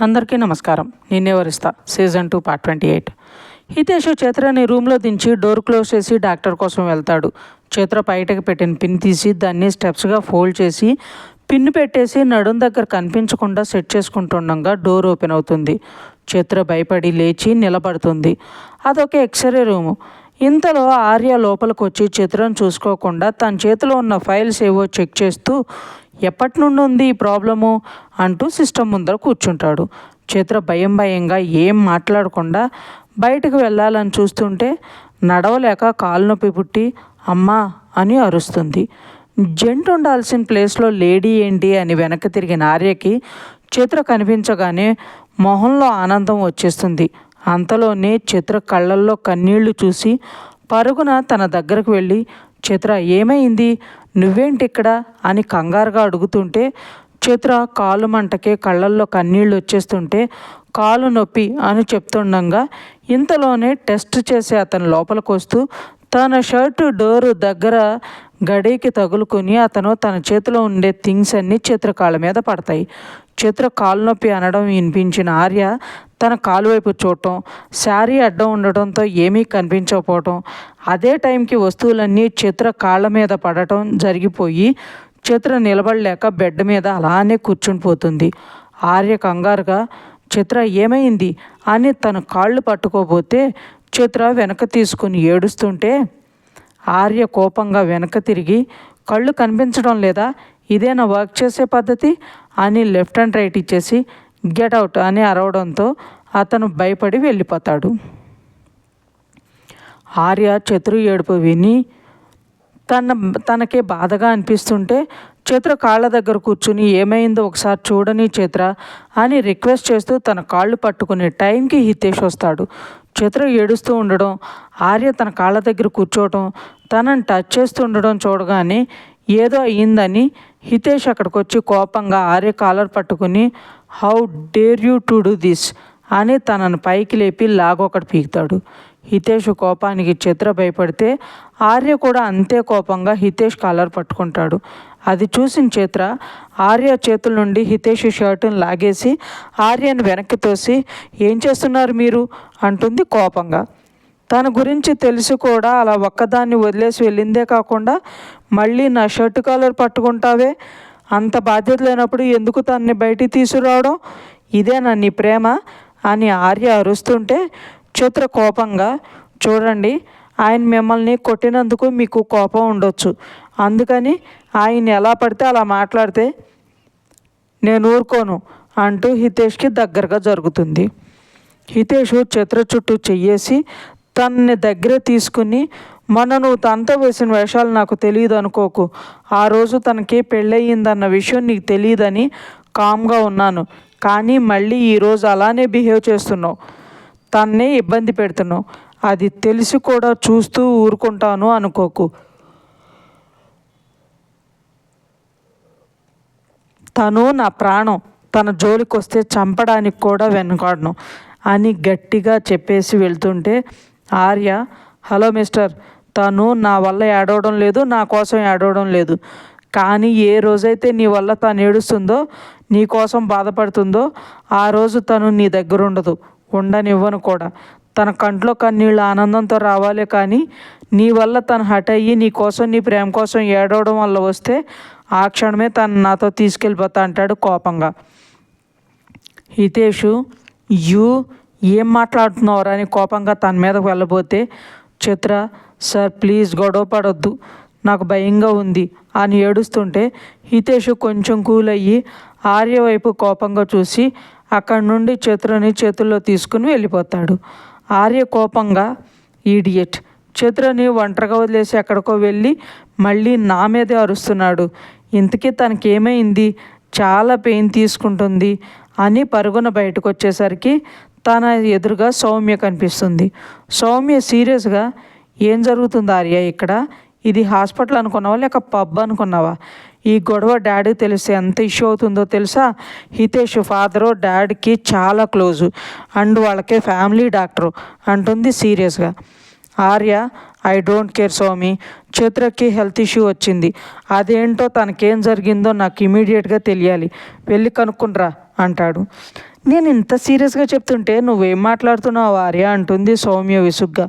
అందరికీ నమస్కారం. నిన్నే వరిస్తా. Season two part twenty eight. Hitesh చిత్రని రూమ్లో దించి డోర్ క్లోజ్ చేసి డాక్టర్ కోసం వెళ్తాడు. చిత్ర బయటకు పెట్టిన పిన్ తీసి దాన్ని స్టెప్స్గా ఫోల్డ్ చేసి పిన్ పెట్టేసి నడుం దగ్గర కనిపించకుండా సెట్ చేసుకుంటుండగా డోర్ ఓపెన్ అవుతుంది. చిత్ర భయపడి లేచి నిలబడుతుంది. అదొక ఎక్స్రే రూము. ఇంతలో ఆర్య లోపలికి వచ్చి చిత్రం చూసుకోకుండా తన చేతిలో ఉన్న ఫైల్స్ ఏవో చెక్ చేస్తూ ఎప్పటి నుండి ఉంది ఈ ప్రాబ్లము? అంటూ సిస్టమ్ ముందర కూర్చుంటాడు. చిత్ర భయం భయంగా ఏం మాట్లాడకుండా బయటకు వెళ్ళాలని చూస్తుంటే నడవలేక కాలు నొప్పి పుట్టి అమ్మా అని అరుస్తుంది. జెంట్ ఉండాల్సిన ప్లేస్లో లేడీ ఏంటి? అని వెనక్కి తిరిగిన ఆర్యకి చిత్ర కనిపించగానే మొహంలో ఆనందం వచ్చేస్తుంది. అంతలోనే చిత్ర కళ్ళల్లో కన్నీళ్ళు చూసి పరుగున తన దగ్గరకు వెళ్ళి చిత్ర ఏమైంది? నువ్వేంటి ఇక్కడ అని కంగారుగా అడుగుతుంటే చిత్ర కాలు మంటకే కళ్ళల్లో కన్నీళ్ళు వచ్చేస్తుంటే కాలు నొప్పి అని చెప్తుండగా ఇంతలోనే టెస్ట్ చేసి అతను లోపలికి వస్తూ తన షర్టు డోరు దగ్గర గడికి తగులుకొని అతను తన చేతిలో ఉండే థింగ్స్ అన్నీ చిత్ర కాళ్ళ మీద పడతాయి. చిత్ర కాలు నొప్పి అనడం వినిపించిన ఆర్య తన కాలు వైపు చూడటం శారీ అడ్డం ఉండటంతో ఏమీ కనిపించకపోవటం అదే టైంకి వస్తువులన్నీ చిత్ర కాళ్ళ మీద పడటం జరిగిపోయి చిత్ర నిలబడలేక బెడ్ మీద అలానే కూర్చునిపోతుంది ఆర్య కంగారుగా చిత్ర ఏమైంది? అని తన కాళ్ళు పట్టుకోబోతే చిత్ర వెనక తీసుకుని ఏడుస్తుంటే ఆర్య కోపంగా వెనక తిరిగి కళ్ళు కనిపించడం లేదా? ఇదేనా వర్క్ చేసే పద్ధతి? అని లెఫ్ట్ అండ్ రైట్ ఇచ్చేసి గెట్ అవుట్ అని అరవడంతో అతను భయపడి వెళ్ళిపోతాడు. ఆర్య చతురు ఏడుపు విని తన తనకే బాధగా అనిపిస్తుంటే చిత్ర కాళ్ళ దగ్గర కూర్చుని ఏమైందో ఒకసారి చూడని చిత్ర అని రిక్వెస్ట్ చేస్తూ తన కాళ్ళు పట్టుకునే టైంకి హితేష్ వస్తాడు. చిత్ర ఏడుస్తూ ఉండడం ఆర్య తన కాళ్ళ దగ్గర కూర్చోవడం తనని టచ్ చేస్తూ ఉండడం చూడగానే ఏదో అయ్యిందని హితేష్ అక్కడికి వచ్చి కోపంగా ఆర్య కాలర్ పట్టుకుని how dare you to do this అని తనను పైకి లేపి లాగొకటి పీకుతాడు. హితేష్ కోపానికి చిత్ర భయపడితే ఆర్య కూడా అంతే కోపంగా హితేష్ కాలర్ పట్టుకుంటాడు. అది చూసిన చిత్ర ఆర్య చేతుల నుండి హితేష్ షర్టును లాగేసి ఆర్యను వెనక్కి తోసి ఏం చేస్తున్నారు మీరు? అంటుంది కోపంగా. తన గురించి తెలిసి కూడా అలా ఒక్కదాన్ని వదిలేసి వెళ్ళిందే కాకుండా మళ్ళీ నా షర్ట్ కాలర్ పట్టుకుంటావే? అంత బాధ్యత లేనప్పుడు ఎందుకు తనని బయటికి తీసుకురావడం? ఇదేనా నీ ప్రేమ? అని ఆర్య అరుస్తుంటే చిత్ర కోపంగా చూడండి ఆయన మిమ్మల్ని కొట్టినందుకు మీకు కోపం ఉండొచ్చు. అందుకని ఆయన ఎలా పడితే అలా మాట్లాడితే నేను ఊరుకోను అంటూ హితేష్కి దగ్గరగా జరుగుతుంది. హితేష్ చిత్ర చుట్టూ చెయ్యేసి తనని దగ్గర తీసుకుని మొన్న నువ్వు తనతో వేసిన వేషాలు నాకు తెలియదు అనుకోకు. ఆ రోజు తనకి పెళ్ళయిందన్న విషయం నీకు తెలియదని కామ్గా ఉన్నాను. కానీ మళ్ళీ ఈరోజు అలానే బిహేవ్ చేస్తున్నావు. తన్నే ఇబ్బంది పెడుతున్నావు. అది తెలిసి కూడా చూస్తూ ఊరుకుంటాను అనుకోకు. తను నా ప్రాణం. తన జోలికి వస్తే చంపడానికి కూడా వెనుకాడను అని గట్టిగా చెప్పేసి వెళ్తుంటే ఆర్య హలో మిస్టర్ తను నా వల్ల ఏడవడం లేదు నా కోసం ఏడవడం లేదు. కానీ ఏ రోజైతే నీ వల్ల తను ఏడుస్తుందో నీ కోసం బాధపడుతుందో ఆ రోజు తను నీ దగ్గర ఉండదు ఉండనివ్వను కూడా. తన కంట్లో కన్నీళ్ళు ఆనందంతో రావాలి కానీ నీ వల్ల తను హట్ అయ్యి నీ కోసం నీ ప్రేమ కోసం ఏడవడం వల్ల వస్తే ఆ క్షణమే తను నాతో తీసుకెళ్ళిపోతా అంటాడు కోపంగా. హితేషు యూ ఏం మాట్లాడుతున్నావురా అని కోపంగా తన మీదకు వెళ్ళబోతే చిత్ర సార్ ప్లీజ్ గొడవ పడొద్దు నాకు భయంగా ఉంది అని ఏడుస్తుంటే హితేష్ కొంచెం కూల్ అయ్యి ఆర్య వైపు కోపంగా చూసి అక్కడి నుండి చతురని చేతుల్లో తీసుకుని వెళ్ళిపోతాడు. ఆర్య కోపంగా ఈడియట్ చతురని ఒంటరిగా వదిలేసి ఎక్కడికో వెళ్ళి మళ్ళీ నా మీదే అరుస్తున్నాడు. ఇంతకీ తనకి ఏమైంది చాలా పెయిన్ తీసుకుంటుంది అని పరుగున బయటకు వచ్చేసరికి తన ఎదురుగా సౌమ్య కనిపిస్తుంది. సౌమ్య సీరియస్గా ఏం జరుగుతుంది ఆర్య ఇక్కడ? ఇది హాస్పిటల్ అనుకున్నావా లేక పబ్ అనుకున్నావా? ఈ గొడవ డాడీ తెలిస్తే ఎంత ఇష్యూ అవుతుందో తెలుసా? హితేష్ ఫాదరు డాడీకి చాలా క్లోజు. అండ్ వాళ్ళకే ఫ్యామిలీ డాక్టరు. అంటుంది సీరియస్గా. Arya I don't care Swami చిత్రకి health issue వచ్చింది. అదేంటో తనకేం జరిగిందో నాకు ఇమీడియట్గా తెలియాలి. వెళ్ళి కనుక్కుండ్రా అంటాడు. నేను ఇంత సీరియస్గా చెప్తుంటే నువ్వేం మాట్లాడుతున్నావు ఆర్య? అంటుంది సౌమ్య విసుగ్గా.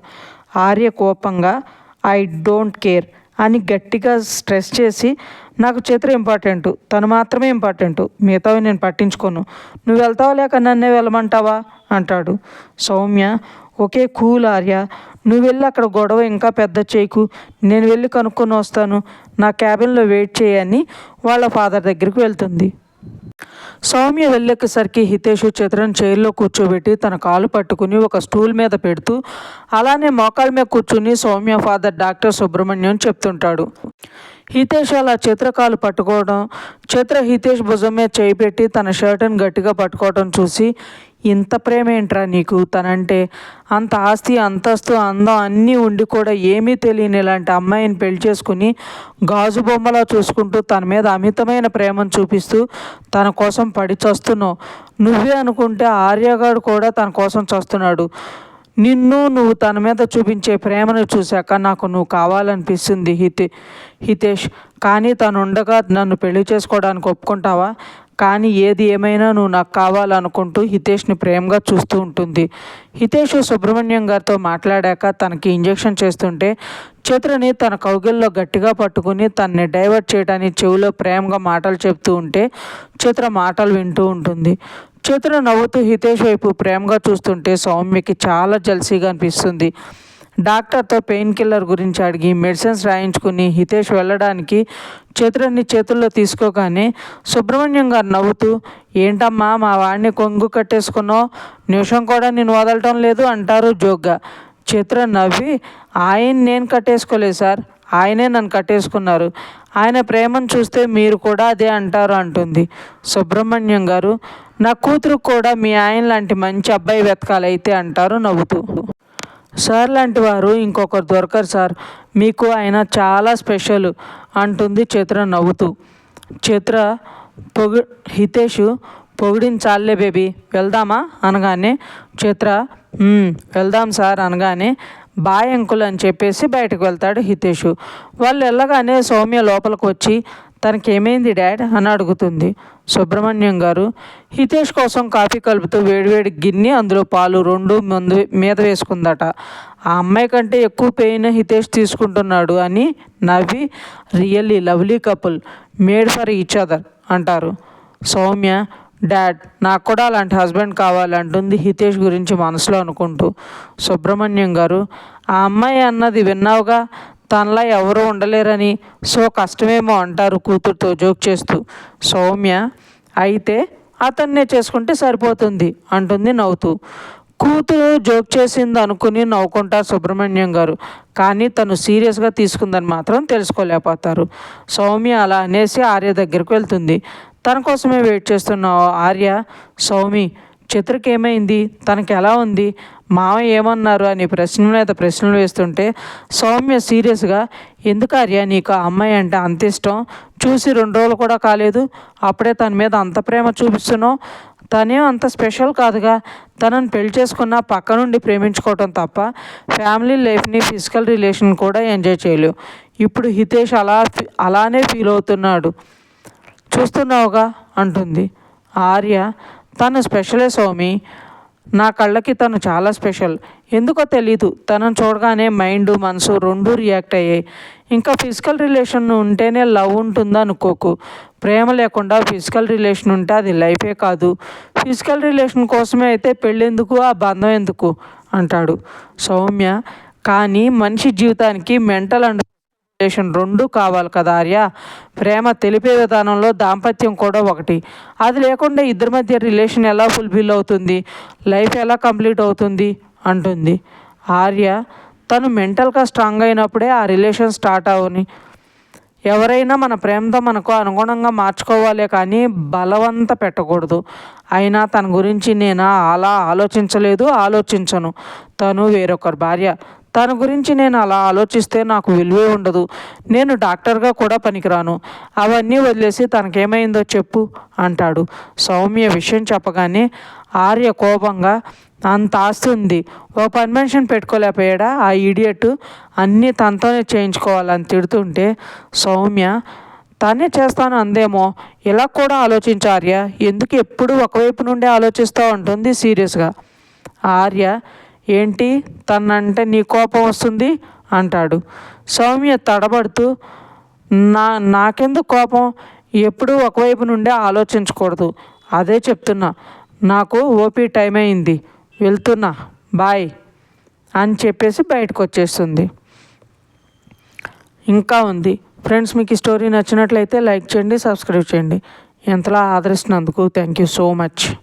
ఆర్య కోపంగా ఐ డోంట్ కేర్ అని గట్టిగా స్ట్రెస్ చేసి నాకు చిత్ర ఇంపార్టెంట్ తను మాత్రమే ఇంపార్టెంట్ మిగతావి నేను పట్టించుకోను. నువ్వు వెళ్తావా లేక నన్నే వెళ్ళమంటావా? అంటాడు. సౌమ్య ఒకే కూల్ ఆర్య నువ్వు వెళ్ళి అక్కడ గొడవ ఇంకా పెద్ద చేయకు. నేను వెళ్ళి కనుక్కొని వస్తాను. నా క్యాబిన్లో వెయిట్ చేయని వాళ్ళ ఫాదర్ దగ్గరికి వెళ్తుంది. సౌమ్య వెళ్ళేసరికి హితేషు చిత్రను చైర్లో కూర్చోబెట్టి తన కాలు పట్టుకుని ఒక స్టూల్ మీద పెడుతూ అలానే మోకాళ్ళ మీద కూర్చుని సౌమ్య ఫాదర్ డాక్టర్ సుబ్రహ్మణ్యం చెప్తుంటాడు. హితేష్ అలా చిత్రకాలు పట్టుకోవడం చిత్ర హితేష్ భుజం మీద చేయి పెట్టి తన షర్ట్ని గట్టిగా పట్టుకోవడం చూసి ఇంత ప్రేమ ఏంట్రా నీకు? తనంటే అంత ఆస్తి అంతస్తు అందం అన్నీ ఉండి కూడా ఏమీ తెలియని ఇలాంటి అమ్మాయిని పెళ్ళి చేసుకుని గాజు బొమ్మలా చూసుకుంటూ తన మీద అమితమైన ప్రేమను చూపిస్తూ తన కోసం పడి చస్తున్నావు. నువ్వే అనుకుంటే ఆర్యగాడు కూడా తన కోసం చస్తున్నాడు. నిన్ను నువ్వు తన మీద చూపించే ప్రేమను చూశాక నాకు నువ్వు కావాలనిపిస్తుంది హితే హితేష్. కానీ తను ఉండగా నన్ను పెళ్ళి చేసుకోవడానికి ఒప్పుకుంటావా? కానీ ఏది ఏమైనా నువ్వు నాకు కావాలనుకుంటూ హితేష్ని ప్రేమగా చూస్తూ ఉంటుంది. హితేష్ సుబ్రహ్మణ్యం గారితో మాట్లాడాక తనకి ఇంజెక్షన్ చేస్తుంటే చిత్రని తన కౌగిల్లో గట్టిగా పట్టుకుని తనని డైవర్ట్ చేయడానికి చెవిలో ప్రేమగా మాటలు చెప్తూ ఉంటే చిత్ర మాటలు వింటూ ఉంటుంది. చిత్ర నవ్వుతూ హితేష్ వైపు ప్రేమగా చూస్తుంటే సౌమ్యకి చాలా జల్సీగా అనిపిస్తుంది. డాక్టర్తో పెయిన్ కిల్లర్ గురించి అడిగి మెడిసిన్స్ రాయించుకుని హితేష్ వెళ్ళడానికి చిత్రని చేతుల్లో తీసుకోగానే సుబ్రహ్మణ్యం గారు నవ్వుతూ ఏంటమ్మా మా వాడిని కొంగు కట్టేసుకున్నావు? నిమిషం కూడా నేను వదలటం లేదు అంటారు జోగ్గా. చిత్ర నవ్వి ఆయన నేను కట్టేసుకోలేదు సార్. ఆయనే నన్ను కట్టేసుకున్నారు. ఆయన ప్రేమను చూస్తే మీరు కూడా అదే అంటారు అంటుంది సుబ్రహ్మణ్యం గారు. నా కూతురు కూడా మీ ఆయన లాంటి మంచి అబ్బాయి వెతకాలైతే అంటారు నవ్వుతూ. సార్ లాంటి వారు ఇంకొకరు దొరకరు సార్. మీకు ఆయన చాలా స్పెషల్ అంటుంది చిత్ర నవ్వుతూ. చిత్ర పొగి హితేష్ పొగిడించాలే బేబీ వెళ్దామా? అనగానే చిత్ర వెళ్దాం సార్ అనగానే బాయ్ అంకుల్ అని చెప్పేసి బయటకు వెళ్తాడు హితేష్. వాళ్ళు వెళ్ళగానే సౌమ్య లోపలికి వచ్చి తనకేమైంది డాడ్? అని అడుగుతుంది. సుబ్రహ్మణ్యం గారు హితేష్ కోసం కాఫీ కలుపుతూ వేడివేడి గిన్నె అందులో పాలు రెండు మందు మీద వేసుకుందట. ఆ అమ్మాయి కంటే ఎక్కువ పెయిన్ హితేష్ తీసుకుంటున్నాడు అని నవ్వి really lovely couple made for each other అంటారు. సౌమ్య డాడ్ నాకు కూడా అలాంటి హస్బెండ్ కావాలంటుంది హితేష్ గురించి మనసులో అనుకుంటూ. సుబ్రహ్మణ్యం గారు ఆ అమ్మాయి అన్నది విన్నావుగా? తనలా ఎవరు ఉండలేరని సో కష్టమేమో అంటారు కూతురుతో జోక్ చేస్తూ. సౌమ్య అయితే అతన్నే చేసుకుంటే సరిపోతుంది అంటుంది నవ్వుతూ. కూతురు జోక్ చేసింది అనుకుని నవ్వుకుంటారు సుబ్రహ్మణ్యం గారు. కానీ తను సీరియస్గా తీసుకుందని మాత్రం తెలుసుకోలేకపోతారు. సౌమ్య అలా అనేసి ఆర్య దగ్గరికి వెళ్తుంది. తన కోసమే వెయిట్ చేస్తున్న ఆర్య? సౌమి చిత్రకి ఏమైంది తనకి ఎలా ఉంది? మామయ్య ఏమన్నారు అని ప్రశ్న మీద ప్రశ్నలు వేస్తుంటే సౌమ్య సీరియస్గా ఎందుకు ఆర్య నీకు ఆ అమ్మాయి అంటే అంత ఇష్టం? చూసి రెండు రోజులు కూడా కాలేదు. అప్పుడే తన మీద అంత ప్రేమ చూపిస్తున్నావు. తనే అంత స్పెషల్ కాదుగా. తనని పెళ్ళి చేసుకున్న పక్క నుండి ప్రేమించుకోవటం తప్ప ఫ్యామిలీ లైఫ్ని ఫిజికల్ రిలేషన్ కూడా ఎంజాయ్ చేయలేవు. ఇప్పుడు హితేష్ అలా అలానే ఫీల్ అవుతున్నాడు. చూస్తున్నావుగా అంటుంది. ఆర్య తను స్పెషలే సౌమి. నా కళ్ళకి తను చాలా స్పెషల్. ఎందుకో తెలీదు. తనను చూడగానే మైండ్ మనసు రెండు రియాక్ట్ అయ్యాయి. ఇంకా ఫిజికల్ రిలేషన్ ఉంటేనే లవ్ ఉంటుందా అనుకోకు. ప్రేమ లేకుండా ఫిజికల్ రిలేషన్ ఉంటే అది లైఫే కాదు. ఫిజికల్ రిలేషన్ కోసమే అయితే పెళ్ళెందుకు ఆ బంధం ఎందుకు? అంటాడు సౌమ్య. కానీ మనిషి జీవితానికి మెంటల్ అండ్ రిలేషన్ రెండు కావాలి కదా ఆర్య. ప్రేమ తెలిపే విధానంలో దాంపత్యం కూడా ఒకటి. అది లేకుండా ఇద్దరి మధ్య రిలేషన్ ఎలా ఫుల్ఫిల్ అవుతుంది? లైఫ్ ఎలా కంప్లీట్ అవుతుంది? అంటుంది. ఆర్య తను మెంటల్గా స్ట్రాంగ్ అయినప్పుడే ఆ రిలేషన్ స్టార్ట్ అవని. ఎవరైనా మన ప్రేమతో మనకు అనుగుణంగా మార్చుకోవాలే కానీ బలవంత పెట్టకూడదు. అయినా తన గురించి నేను అలా ఆలోచించలేదు ఆలోచించను. తను వేరొకరి భార్య. తన గురించి నేను అలా ఆలోచిస్తే నాకు విలువే ఉండదు. నేను డాక్టర్గా కూడా పనికిరాను. అవన్నీ వదిలేసి తనకేమైందో చెప్పు అంటాడు. సౌమ్య విషయం చెప్పగానే ఆర్య కోపంగా అంత ఆస్తి ఉంది. ఓ పర్మిషన్ పెట్టుకోలేకపోయాడా? ఆ ఇడియట్ అన్నీ తనతోనే చేయించుకోవాలని తిడుతుంటే సౌమ్య తానే చేస్తాను అందేమో? ఇలా కూడా ఆలోచించార్య ఎందుకు ఎప్పుడు ఒకవైపు నుండే ఆలోచిస్తూ ఉంటుంది సీరియస్గా. ఆర్య ఏంటి? తనంటే నీ కోపం వస్తుంది? అంటాడు. సౌమ్య తడబడుతూ నా నాకెందుకు కోపం? ఎప్పుడూ ఒకవైపు నుండే ఆలోచించకూడదు. అదే చెప్తున్నా. నాకు ఓపీ టైం అయింది. వెళ్తున్నా. బాయ్ అని చెప్పేసి బయటకు వచ్చేస్తుంది ఇంకా ఉంది. ఫ్రెండ్స్ మీకు ఈ స్టోరీ నచ్చినట్లయితే లైక్ చేయండి సబ్స్క్రైబ్ చేయండి. ఎంతలా ఆదరిస్తున్నందుకు థ్యాంక్ యూ సో మచ్.